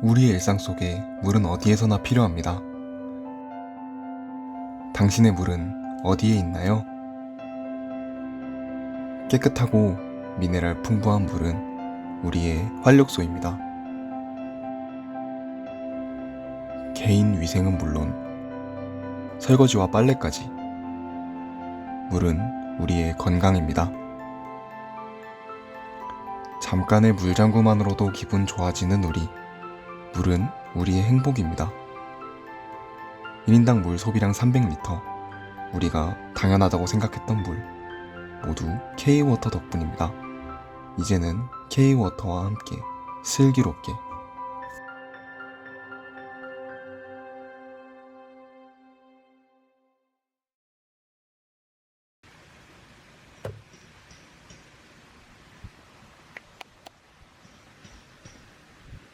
우리의 일상 속에 물은 어디에서나 필요합니다. 당신의 물은 어디에 있나요? 깨끗하고 미네랄 풍부한 물은 우리의 활력소입니다. 개인 위생은 물론 설거지와 빨래까지 물은 우리의 건강입니다. 잠깐의 물장구만으로도 기분 좋아지는 우리. 물은 우리의 행복입니다. 1인당 물 소비량 300리터. 우리가 당연하다고 생각했던 물. 모두 K-워터 덕분입니다. 이제는 K-워터와 함께 슬기롭게